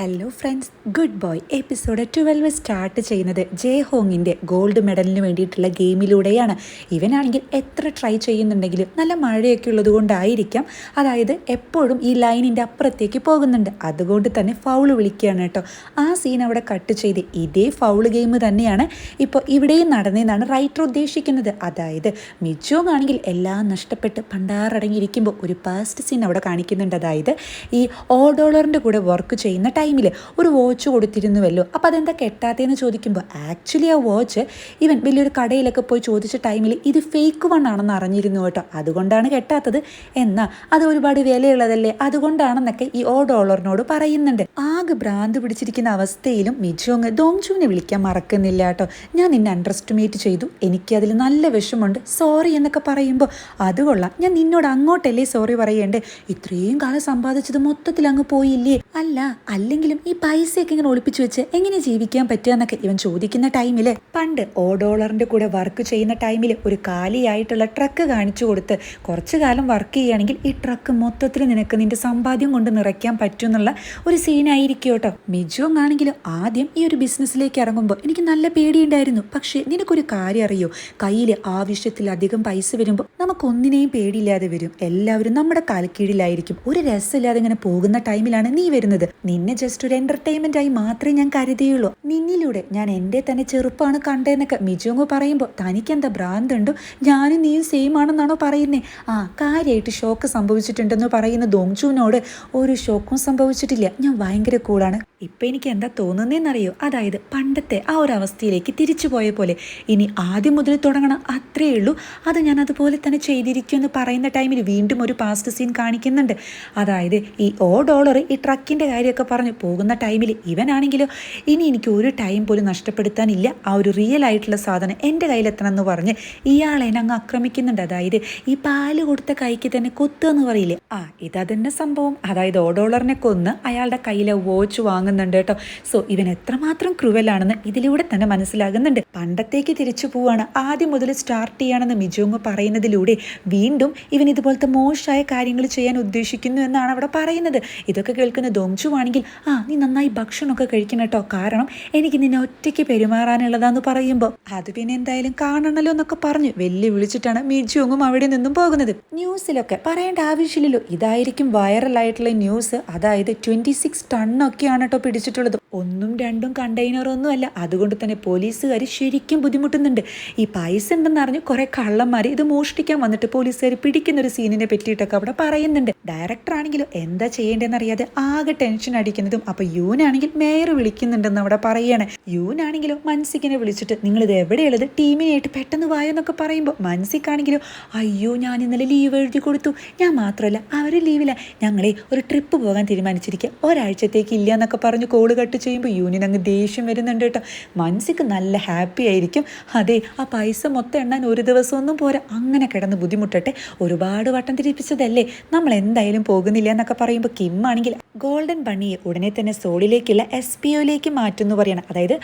Hello friends good boy episode twelve start ചെയ്യുന്നത് Jae ഹോങ്ങിന്റെ gold മെഡലിന് വേണ്ടിയിട്ടുള്ള ഗെയിമിലൂടെയാണ് ഇവനാണെങ്കിൽ എത്ര ട്രൈ ചെയ്യുന്നുണ്ടെങ്കിലും നല്ല മഴയൊക്കെ ഉള്ളത് കൊണ്ടായിരിക്കാം. അതായത് എപ്പോഴും ഈ ലൈനിന്റെ അപ്പുറത്തേക്ക് പോകുന്നുണ്ട്. അതുകൊണ്ട് തന്നെ ഫൗൾ വിളിക്കുകയാണ് കേട്ടോ. ആ സീൻ അവിടെ കട്ട് ചെയ്ത് ഇതേ ഫൗൾ ഗെയിം തന്നെയാണ് ഇപ്പോൾ ഇവിടെയും നടന്നതെന്നാണ് റൈറ്റർ ഉദ്ദേശിക്കുന്നത്. അതായത് മിജോങ് ആണെങ്കിൽ എല്ലാം നഷ്ടപ്പെട്ട് പണ്ടാറടങ്ങിയിരിക്കുമ്പോൾ ഒരു പാസ്റ്റ് സീൻ അവിടെ കാണിക്കുന്നുണ്ട്. അതായത് ഈ ഓ ഡോളറിന്റെ കൂടെ വർക്ക് ചെയ്യുന്ന ടൈമിൽ ഒരു വാച്ച് കൊടുത്തിരുന്നുവല്ലോ. അപ്പോൾ അതെന്താ കെട്ടാത്തതെന്ന് ചോദിക്കുമ്പോൾ ആക്ച്വലി ആ വാച്ച് ഇവൻ വലിയൊരു കടയിലൊക്കെ പോയി ചോദിച്ച ടൈമിൽ ഇത് ഫേക്ക് വൺ ആണെന്ന് അറിഞ്ഞിരുന്നു കേട്ടോ. അതുകൊണ്ടാണ് കെട്ടാത്തത്. എന്നാൽ അത് ഒരുപാട് വിലയുള്ളതല്ലേ? അതുകൊണ്ടാണെന്നൊക്കെ ഈ ഓ ഡോളറിനോട് പറയുന്നുണ്ട്. ആകെ ഭ്രാന്ത് പിടിച്ചിരിക്കുന്ന അവസ്ഥയിലും മിജോങ് ദോങ്ചുവിനെ വിളിക്കാൻ മറക്കുന്നില്ല കേട്ടോ. ഞാൻ നിന്നെ അണ്ടർ എസ്റ്റിമേറ്റ് ചെയ്തു. എനിക്കതിൽ നല്ല വിഷമമുണ്ട്. സോറി എന്നൊക്കെ പറയുമ്പോൾ അത് കൊള്ളാം. ഞാൻ നിന്നോട് അങ്ങോട്ടല്ലേ സോറി പറയേണ്ടേ? ഇത്രയും കാലം സമ്പാദിച്ചത് മൊത്തത്തിൽ അങ്ങ് പോയില്ലേ? അല്ല അല്ലെങ്കിലും ഈ പൈസയൊക്കെ ഇങ്ങനെ ഒളിപ്പിച്ചു വെച്ച് എങ്ങനെ ജീവിക്കാൻ പറ്റുക എന്നൊക്കെ ഇവൻ ചോദിക്കുന്ന ടൈമിൽ പണ്ട് ഓ ഡോളറിന്റെ കൂടെ വർക്ക് ചെയ്യുന്ന ടൈമിൽ ഒരു കാലിയായിട്ടുള്ള ട്രക്ക് കാണിച്ചു കൊടുത്ത് കുറച്ചു കാലം വർക്ക് ചെയ്യുകയാണെങ്കിൽ ഈ ട്രക്ക് മൊത്തത്തിൽ നിനക്ക് നിന്റെ സമ്പാദ്യം കൊണ്ട് നിറയ്ക്കാൻ പറ്റും എന്നുള്ള ഒരു സീനായിരിക്കും കേട്ടോ. മിജോങ് ആണെങ്കിലും ആദ്യം ഈ ഒരു ബിസിനസ്സിലേക്ക് ഇറങ്ങുമ്പോൾ എനിക്ക് നല്ല പേടിയുണ്ടായിരുന്നു. പക്ഷേ നിനക്കൊരു കാര്യം അറിയോ? കയ്യിൽ ആവശ്യത്തിലധികം പൈസ വരുമ്പോൾ നമുക്കൊന്നിനെയും പേടിയില്ലാതെ വരും. എല്ലാവരും നമ്മുടെ കാൽക്കീഴിലായിരിക്കും ഒരു രസമില്ലാതെ ഇങ്ങനെ പോകുന്ന ടൈമിലാണ് നീ വരുന്നത്. നിന്നെ ജസ്റ്റ് ഒരു എന്റർടൈൻമെന്റ് ആയി മാത്രമേ ഞാൻ കരുതിയുള്ളൂ. നിന്നിലൂടെ ഞാൻ എന്റെ തന്നെ ചെറുപ്പമാണ് കണ്ടതെന്നൊക്കെ മിജുങ്ങു പറയുമ്പോൾ തനിക്കെന്താ ഭ്രാന്തുണ്ടോ? ഞാനും നീയും സെയിം ആണെന്നാണോ പറയുന്നേ? ആ കാര്യമായിട്ട് ഷോക്ക് സംഭവിച്ചിട്ടുണ്ടെന്ന് പറയുന്ന ദോങ്ചുവിനോട് ഒരു ഷോക്കും സംഭവിച്ചിട്ടില്ല. ഞാൻ ഭയങ്കര കൂളാണ്. ഇപ്പം എനിക്ക് എന്താ തോന്നുന്നതെന്നറിയോ അതായത് പണ്ടത്തെ ആ ഒരു അവസ്ഥയിലേക്ക് തിരിച്ചു പോയ പോലെ. ഇനി ആദ്യം മുതൽ തുടങ്ങണം അത്രയേ ഉള്ളൂ. അത് ഞാൻ അതുപോലെ തന്നെ ചെയ്തിരിക്കും എന്ന് പറയുന്ന ടൈമിൽ വീണ്ടും ഒരു പാസ്റ്റ് സീൻ കാണിക്കുന്നുണ്ട്. അതായത് ഈ ഓ ഡോളർ ഈ ട്രക്കിന്റെ കാര്യമൊക്കെ പറഞ്ഞ് പോകുന്ന ടൈമിൽ ഇവനാണെങ്കിലോ ഇനി എനിക്ക് ഒരു ടൈം പോലും നഷ്ടപ്പെടുത്താനില്ല. ആ ഒരു റിയൽ ആയിട്ടുള്ള സാധനം എന്റെ കയ്യിലെത്തണം എന്ന് പറഞ്ഞ് ഇയാളെ എന്നെ അങ്ങ് ആക്രമിക്കുന്നുണ്ട്. അതായത് ഈ പാൽ കൊടുത്ത കൈക്ക് തന്നെ കൊത്തുക എന്ന് പറയില്ലേ? ആ ഇതന്നെ സംഭവം. അതായത് ഓഡോളറിനെ ഡോളറിനെ കൊന്ന് അയാളുടെ കയ്യിലെ വാച്ച് വാങ്ങുന്നുണ്ട് കേട്ടോ. സോ ഇവൻ എത്രമാത്രം ക്രൂവലാണെന്ന് ഇതിലൂടെ തന്നെ മനസ്സിലാകുന്നുണ്ട്. പണ്ടത്തേക്ക് തിരിച്ചു പോവാണ്. ആദ്യം മുതൽ സ്റ്റാർട്ട് ചെയ്യണമെന്ന് മിജോങ് പറയുന്നതിലൂടെ വീണ്ടും ഇവൻ ഇതുപോലത്തെ മോശമായ കാര്യങ്ങൾ ചെയ്യാൻ ഉദ്ദേശിക്കുന്നു എന്നാണ് അവിടെ പറയുന്നത്. ഇതൊക്കെ കേൾക്കുന്ന ദോങ്ചു ആണെങ്കിൽ ആ നീ നന്നായി ഭക്ഷണമൊക്കെ കഴിക്കണം കേട്ടോ. കാരണം എനിക്ക് നിന്നെ ഒറ്റയ്ക്ക് പെരുമാറാനുള്ളതാന്ന് പറയുമ്പോൾ അത് പിന്നെ എന്തായാലും കാണണല്ലോ എന്നൊക്കെ പറഞ്ഞു. വെല്ലു വിളിച്ചിട്ടാണ് മിജുവും അവിടെ നിന്നും പോകുന്നത്. ന്യൂസിലൊക്കെ പറയേണ്ട ആവശ്യമില്ലല്ലോ. ഇതായിരിക്കും വൈറലായിട്ടുള്ള ന്യൂസ്. അതായത് ട്വന്റി സിക്സ് ടണ്ണൊക്കെയാണ് കേട്ടോ പിടിച്ചിട്ടുള്ളത്. ഒന്നും രണ്ടും കണ്ടെയ്നറൊന്നും അല്ല. അതുകൊണ്ട് തന്നെ പോലീസുകാർ ശരിക്കും ബുദ്ധിമുട്ടുന്നുണ്ട്. ഈ പൈസ ഉണ്ടെന്ന് അറിഞ്ഞ് കുറെ കള്ളന്മാർ ഇത് മോഷ്ടിക്കാൻ വന്നിട്ട് പോലീസുകാർ പിടിക്കുന്ന ഒരു സീനിനെ പറ്റിയിട്ടൊക്കെ അവിടെ പറയുന്നുണ്ട്. ഡയറക്ടർ ആണെങ്കിലും എന്താ ചെയ്യേണ്ടതെന്ന് അറിയാതെ ആകെ ടെൻഷൻ അടിക്കുന്നതും അപ്പൊ യൂനാണെങ്കിൽ മേയർ വിളിക്കുന്നുണ്ടെന്ന് അവിടെ പറയാണ്. യൂനാണെങ്കിലും മൻസിക്കിനെ വിളിച്ചിട്ട് നിങ്ങൾ ഇത് എവിടെയുള്ളത്? ടീമിനായിട്ട് പെട്ടെന്ന് വായെന്നൊക്കെ പറയുമ്പോൾ മൻസിക്കാണെങ്കിലും അയ്യോ ഞാൻ ഇന്നലെ ലീവ് എഴുതി കൊടുത്തു. ഞാൻ മാത്രമല്ല അവർ ലീവില്ല. ഞങ്ങളെ ഒരു ട്രിപ്പ് പോകാൻ തീരുമാനിച്ചിരിക്കുക ഒരാഴ്ചത്തേക്ക് ഇല്ല എന്നൊക്കെ പറഞ്ഞ് കോൾ കട്ട് ചെയ്യുമ്പോൾ യൂണിയൻ അങ്ങ് ദേഷ്യം വരുന്നുണ്ട് കേട്ടോ. മനസ്സിക്ക് നല്ല ഹാപ്പി ആയിരിക്കും. അതെ ആ പൈസ മൊത്തം എണ്ണാൻ ഒരു ദിവസമൊന്നും പോരാ. അങ്ങനെ കിടന്ന് ബുദ്ധിമുട്ടട്ടെ. ഒരുപാട് വട്ടം തിരിപ്പിച്ചതല്ലേ. നമ്മൾ എന്തായാലും പോകുന്നില്ല എന്നൊക്കെ പറയുമ്പോൾ കിം ആണെങ്കിൽ ഗോൾഡൻ ബണ്ണിയെ ഉടനെ തന്നെ സോളിലേക്കുള്ള എസ് പി ഒയിലേക്ക് മാറ്റുമെന്ന് പറയണം. അതായത്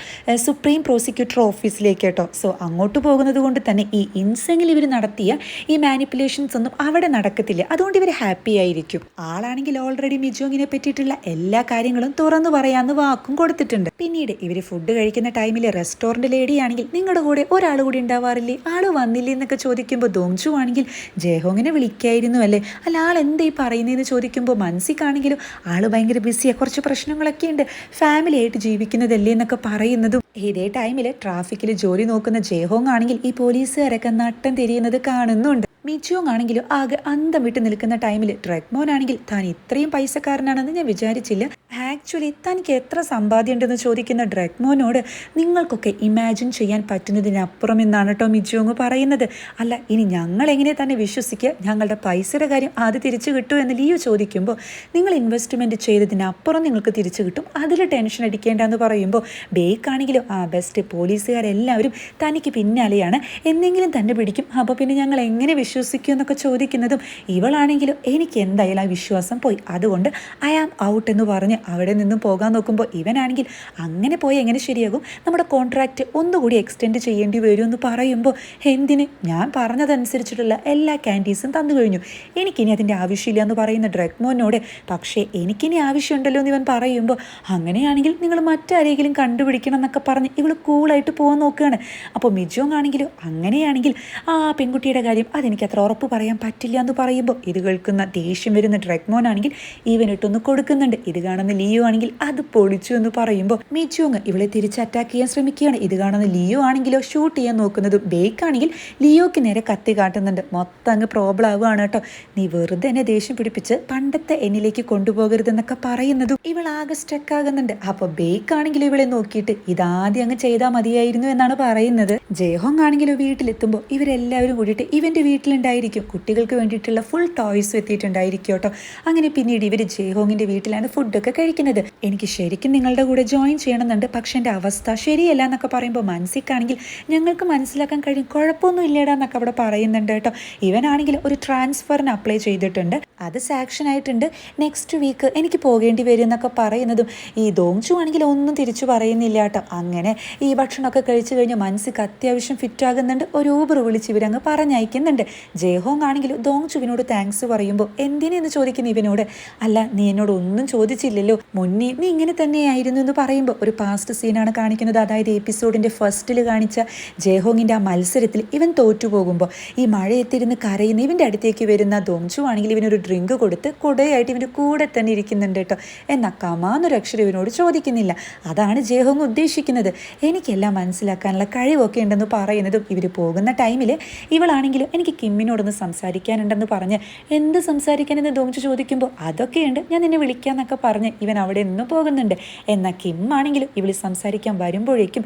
സുപ്രീം പ്രോസിക്യൂട്ടർ ഓഫീസിലേക്ക് കേട്ടോ. സോ അങ്ങോട്ട് പോകുന്നത് കൊണ്ട് തന്നെ ഈ ഇൻസെങ്ങിൽ ഇവർ നടത്തിയ ഈ മാനിപ്പുലേഷൻസ് ഒന്നും അവിടെ നടക്കത്തില്ല. അതുകൊണ്ട് ഇവർ ഹാപ്പി ആയിരിക്കും. ആളാണെങ്കിൽ ഓൾറെഡി മിജോങ്ങിനെ പറ്റിയിട്ടുള്ള എല്ലാ കാര്യങ്ങളും തുറന്നു പറയാമെന്ന് വാക്കും കൊടുത്തിട്ടുണ്ട്. പിന്നീട് ഇവർ ഫുഡ് കഴിക്കുന്ന ടൈമിൽ റെസ്റ്റോറന്റ് ലേഡി ആണെങ്കിൽ നിങ്ങളുടെ കൂടെ ഒരാൾ കൂടി ഉണ്ടാവാറില്ലേ? ആൾ വന്നില്ലേ എന്നൊക്കെ ചോദിക്കുമ്പോൾ ദോങ്ചു ആണെങ്കിൽ ജയഹോങ്ങിനെ വിളിക്കായിരുന്നു അല്ലേ? അല്ല ആൾ എന്തേ പറയുന്നതെന്ന് ചോദിക്കുമ്പോൾ മനസ്സിക്കാണെങ്കിലും ആൾ ഭയങ്കര ബിസിയാണ് കുറച്ച് പ്രശ്നങ്ങളൊക്കെ ഉണ്ട് ഫാമിലി ആയിട്ട് ജീവിക്കുന്നതല്ലേ എന്നൊക്കെ പറയുന്നതും ഇതേ ടൈമിൽ ട്രാഫിക്കിൽ ജോലി നോക്കുന്ന ജയഹോങ് ആണെങ്കിൽ ഈ പോലീസുകാരൊക്കെ നട്ടം തിരിയുന്നത് കാണുന്നുണ്ട്. മിജോങ് ആണെങ്കിലും ആകെ അന്തം വിട്ട് നിൽക്കുന്ന ടൈമിൽ ഡ്രഗ്മോൻ ആണെങ്കിൽ താൻ ഇത്രയും പൈസക്കാരനാണെന്ന് ഞാൻ വിചാരിച്ചില്ല. ആക്ച്വലി തനിക്ക് എത്ര സമ്പാദ്യം ഉണ്ടെന്ന് ചോദിക്കുന്ന ഡ്രഗ്മോനോട് നിങ്ങൾക്കൊക്കെ ഇമാജിൻ ചെയ്യാൻ പറ്റുന്നതിനപ്പുറം എന്നാണ് കേട്ടോ മിജോങ് പറയുന്നത്. അല്ല ഇനി ഞങ്ങൾ എങ്ങനെ തന്നെ വിശ്വസിക്കുക? ഞങ്ങളുടെ പൈസയുടെ കാര്യം അത് തിരിച്ചു കിട്ടും എന്ന് ലിയോ ചോദിക്കുമ്പോൾ നിങ്ങൾ ഇൻവെസ്റ്റ്മെന്റ് ചെയ്തതിനപ്പുറം നിങ്ങൾക്ക് തിരിച്ചു കിട്ടും. അതിൽ ടെൻഷൻ അടിക്കേണ്ടെന്ന് പറയുമ്പോൾ ബേക്ക് ആണെങ്കിലും ബെസ്റ്റ് പോലീസുകാരെല്ലാവരും തനിക്ക് പിന്നാലെയാണ്. എന്തെങ്കിലും തന്നെ പിടിക്കും. അപ്പോൾ പിന്നെ ഞങ്ങൾ എങ്ങനെ വിശ്വസിക്കും എന്നൊക്കെ ചോദിക്കുന്നതും ഇവളാണെങ്കിലും എനിക്ക് എന്തായാലും ആ വിശ്വാസം പോയി. അതുകൊണ്ട് ഐ ആം ഔട്ട് എന്ന് പറഞ്ഞ് അവിടെ നിന്നും പോകാൻ നോക്കുമ്പോൾ ഇവനാണെങ്കിൽ അങ്ങനെ പോയി എങ്ങനെ ശരിയാകും? നമ്മുടെ കോൺട്രാക്റ്റ് ഒന്നുകൂടി എക്സ്റ്റെൻഡ് ചെയ്യേണ്ടി വരും എന്ന് പറയുമ്പോൾ എന്തിന്? ഞാൻ പറഞ്ഞതനുസരിച്ചിട്ടുള്ള എല്ലാ ക്യാൻഡീസും തന്നു കഴിഞ്ഞു. എനിക്കിനി അതിന്റെ ആവശ്യമില്ല എന്ന് പറയുന്ന ഡ്രഗ്മോനോട് പക്ഷേ എനിക്കിനി ആവശ്യമുണ്ടല്ലോ എന്ന് ഇവൻ പറയുമ്പോൾ അങ്ങനെയാണെങ്കിൽ നിങ്ങൾ മറ്റാരെങ്കിലും കണ്ടുപിടിക്കണം എന്നൊക്കെ പറഞ്ഞ് ഇവൾ കൂളായിട്ട് പോകാൻ നോക്കുകയാണ് അപ്പോൾ മിജോങ് ആണെങ്കിലും അങ്ങനെയാണെങ്കിൽ ആ പെൺകുട്ടിയുടെ കാര്യം അതെനിക്ക് അത്ര ഉറപ്പ് പറയാൻ പറ്റില്ല എന്ന് പറയുമ്പോൾ ഇത് കേൾക്കുന്ന ദേഷ്യം വരുന്ന ഡ്രഗ്മോൻ ആണെങ്കിൽ ഇവനിട്ടൊന്ന് കൊടുക്കുന്നുണ്ട്. ഇത് കാണുന്ന ലിയോ ആണെങ്കിൽ അത് പൊളിച്ചു എന്ന് പറയുമ്പോൾ മിജോങ് ഇവളെ തിരിച്ച് അറ്റാക്ക് ചെയ്യാൻ ശ്രമിക്കുകയാണ്. ഇത് കാണുന്ന ലിയോ ആണെങ്കിലോ ഷൂട്ട് ചെയ്യാൻ നോക്കുന്നത് ബേക്ക് ആണെങ്കിൽ ലിയോക്ക് നേരെ കത്തി കാട്ടുന്നുണ്ട്. മൊത്തം അങ്ങ് പ്രോബ്ലം ആവുകയാണ് കേട്ടോ. നീ വെറുതെ എന്നെ ദേഷ്യം പിടിപ്പിച്ച് പണ്ടത്തെ എന്നിലേക്ക് കൊണ്ടുപോകരുതെന്നൊക്കെ പറയുന്നതും ഇവൾ ആകെ സ്റ്റക്കാകുന്നുണ്ട് അപ്പോൾ ബേക്ക് ആണെങ്കിലും ഇവളെ നോക്കിയിട്ട് ഇതാദ്യം അങ്ങ് ചെയ്താൽ മതിയായിരുന്നു എന്നാണ് പറയുന്നത്. ജയഹോങ് ആണെങ്കിലും വീട്ടിലെത്തുമ്പോൾ ഇവരെല്ലാവരും കൂടിയിട്ട് ഇവന്റെ വീട്ടിലുണ്ടായിരിക്കും. കുട്ടികൾക്ക് വേണ്ടിയിട്ടുള്ള ഫുൾ ടോയ്സ് എത്തിയിട്ടുണ്ടായിരിക്കും കേട്ടോ അങ്ങനെ പിന്നീട് ഇവർ ജയഹോങ്ങിന്റെ വീട്ടിലാണ് ഫുഡൊക്കെ കഴിക്കുന്നത്. എനിക്ക് ശരിക്കും നിങ്ങളുടെ കൂടെ ജോയിൻ ചെയ്യണമെന്നുണ്ട്. പക്ഷേ എന്റെ അവസ്ഥ ശരിയല്ല എന്നൊക്കെ പറയുമ്പോൾ മനസ്സിക്കാണെങ്കിൽ ഞങ്ങൾക്ക് മനസ്സിലാക്കാൻ കഴിയും. കുഴപ്പമൊന്നും ഇല്ലടാ എന്നൊക്കെ അവിടെ പറയുന്നുണ്ട് കേട്ടോ. ഇവനാണെങ്കിൽ ഒരു ട്രാൻസ്ഫറിന് അപ്ലൈ ചെയ്തിട്ടുണ്ട്. അത് സാക്ഷൻ ആയിട്ടുണ്ട്. നെക്സ്റ്റ് വീക്ക് എനിക്ക് പോകേണ്ടി വരും എന്നൊക്കെ പറയുന്നതും ഈ ദോങ്ചു ആണെങ്കിൽ ഒന്നും തിരിച്ചു പറയുന്നില്ല കേട്ടോ. അങ്ങനെ ഈ ഭക്ഷണമൊക്കെ കഴിച്ചു കഴിഞ്ഞ് മനസ്സിക്ക് അത്യാവശ്യം ഫിറ്റ് ആകുന്നുണ്ട്. ഒരു ഊബർ വിളിച്ച് ഇവരങ്ങ് പറഞ്ഞയക്കുന്നുണ്ട്. ജയഹോങ് ആണെങ്കിലും ദോങ്ചുവിനോട് താങ്ക്സ് പറയുമ്പോൾ എന്തിനെന്ന് ചോദിക്കുന്നു ഇവനോട്? അല്ല നീ എന്നോട് ഒന്നും ചോദിച്ചില്ലല്ലോ. മുന്നേ നീ ഇങ്ങനെ തന്നെയായിരുന്നു എന്ന് പറയുമ്പോൾ ഒരു പാസ്റ്റ് സീനാണ് കാണിക്കുന്നത്. അതായത് എപ്പിസോഡിന്റെ ഫസ്റ്റിൽ കാണിച്ച ജയഹോങ്ങിന്റെ ആ മത്സരത്തിൽ ഇവൻ തോറ്റുപോകുമ്പോൾ ഈ മഴയെത്തിരുന്ന് കരയുന്ന ഇവന്റെ അടുത്തേക്ക് വരുന്ന ദോങ്ചു ആണെങ്കിൽ ഇവനൊരു ഡ്രിങ്ക് കൊടുത്ത് കുടയായിട്ട് ഇവന്റെ കൂടെ തന്നെ ഇരിക്കുന്നുണ്ട് കേട്ടോ. എന്നാൽ കമാന്നൊരു അക്ഷരം ഇവനോട് ചോദിക്കുന്നില്ല. അതാണ് ജയഹോങ് ഉദ്ദേശിക്കുന്നത്. എനിക്കെല്ലാം മനസ്സിലാക്കാനുള്ള കഴിവൊക്കെ ഉണ്ടെന്ന് പറയുന്നതും ഇവർ പോകുന്ന ടൈമിൽ ഇവളാണെങ്കിലും എനിക്ക് കിമ്മിനോടൊന്ന് സംസാരിക്കാനുണ്ടെന്ന് പറഞ്ഞ് എന്ത് സംസാരിക്കാനെന്ന് ദോമിച്ച് ചോദിക്കുമ്പോൾ അതൊക്കെയുണ്ട് ഞാൻ നിന്നെ വിളിക്കാമെന്നൊക്കെ പറഞ്ഞ് ഇവൻ അവിടെ നിന്ന് പോകുന്നുണ്ട്. എന്നാൽ കിമ്മാണെങ്കിലും ഇവൾ സംസാരിക്കാൻ വരുമ്പോഴേക്കും